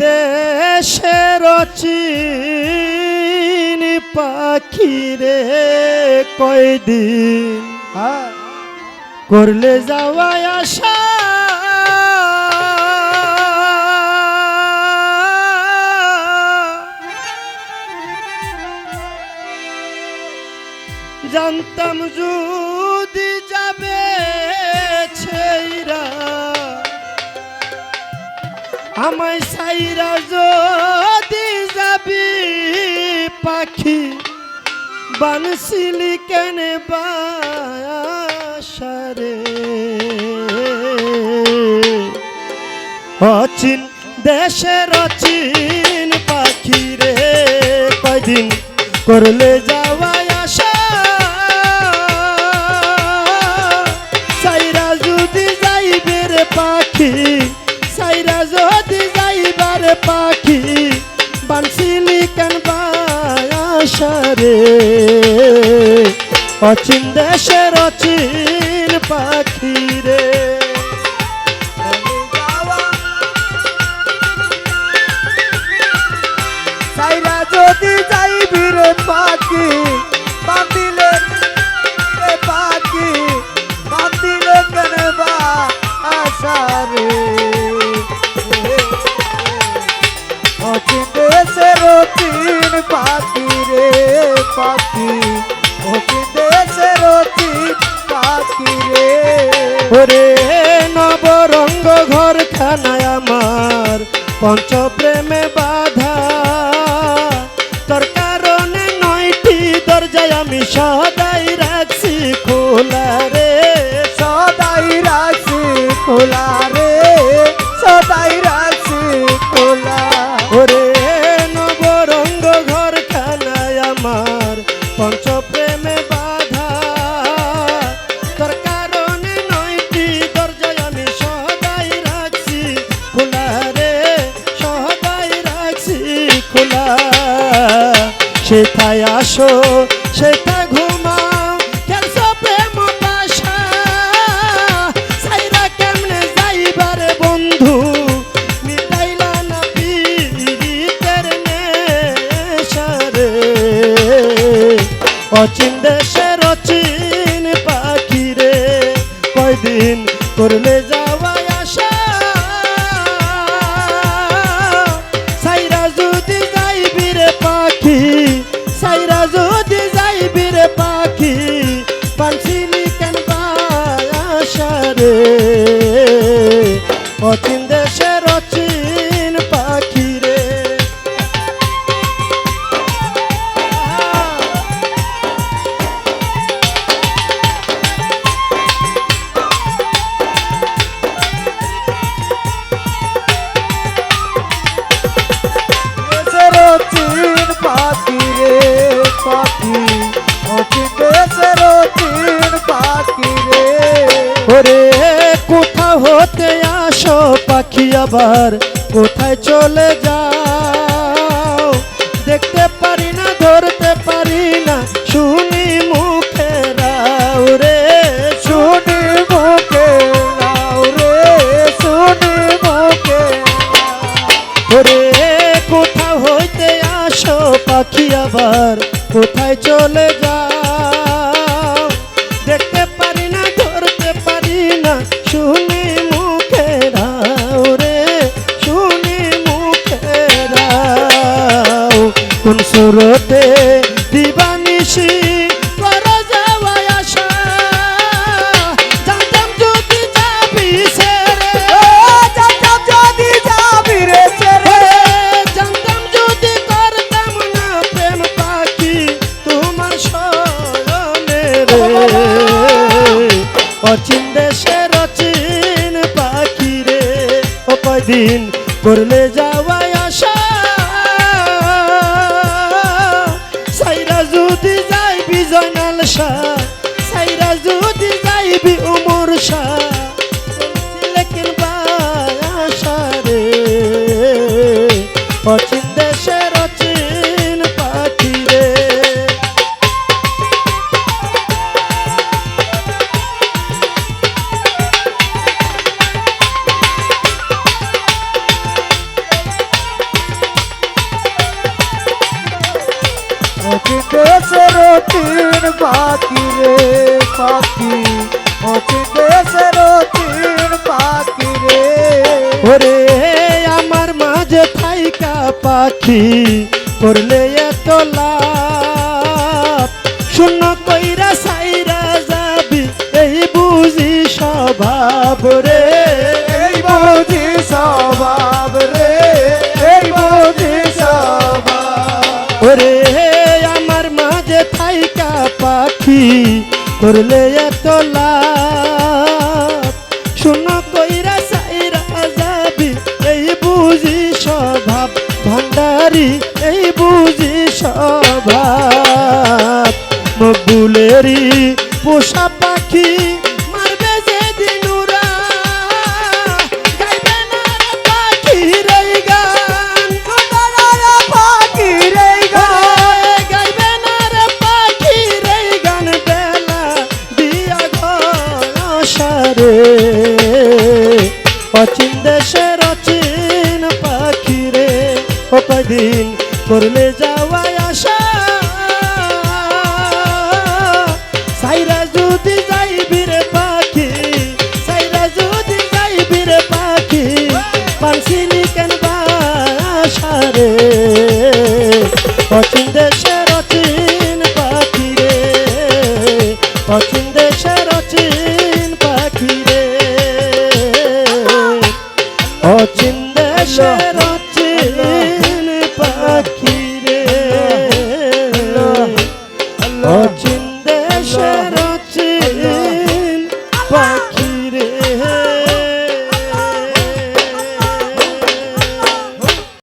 দেশের অচিন পাখি রে কয়দিন হ্যাঁ করলে যাওয়া আশা? জানতাম যদি আমায় সাইরা যদি যাবি পাখি বানসিলি কেন বাসারে অচিন দেশের অচিন পাখি রে, কয়দিন করলে যাওয়া বাসারে অচিন দেশের অচিন পাখি রে। যদি যাইবি রে পাখি দেশের অচিন পাখি রে পাখি। অচিন দেশের অচিন পাখি রে। ওরে নবরঙ্গ ঘর খানায় আমার পঞ্চ প্রেমে বাধা। তোর কারণে নয়টি দরজায় আমি সদাই আসো সেথা ঘুমাও। কেলস প্রেম বাসা সাইরা কেমনে যাইবারে বন্ধু? মিটাইলা না পীড়িতের নেশারে অচিন দেশের অচিন পাখি রে। কয়দিন করলে আবার কোথায় চলে যাও? দেখতে পারি না, ধরতে পারি না, শুনি মুখে রাও রে শুনি মুখে রাও রে শুনি মুখে ওরে কোথা হইতে আসো পাখি আবার, কোথায় চলে সুরতে দিবানিশি করো যাওয়া আশা। জানতাম যদি যাবি সেরে ও জানতাম যদি যাবি রে ছেড়ে। জানতাম যদি করতাম না প্রেম পাখি তোমার স্মরণে রে। অচিন দেশের অচিন পাখি রে। ও কয়দিন করলে যাওয়া শাহ সাইরা যদি যাইবি উমর দেশের তিন পাখি রে পাখি। অচিন দেশের তিন পাখি রে। ওরে, আমার মাঝে থাইকা পাখি, করলে এত লাভ। শূন্য ভান্ডারি এই বুঝি স্বভাব। মকবুলেরই পোষা পাখি মারবে গাইবে না রে গান। পাখি রে গায়ে গাইবে না রে পাখির এই গান। বেলা দিয়া গসারে অচিন কদিন করলে যাওয়াই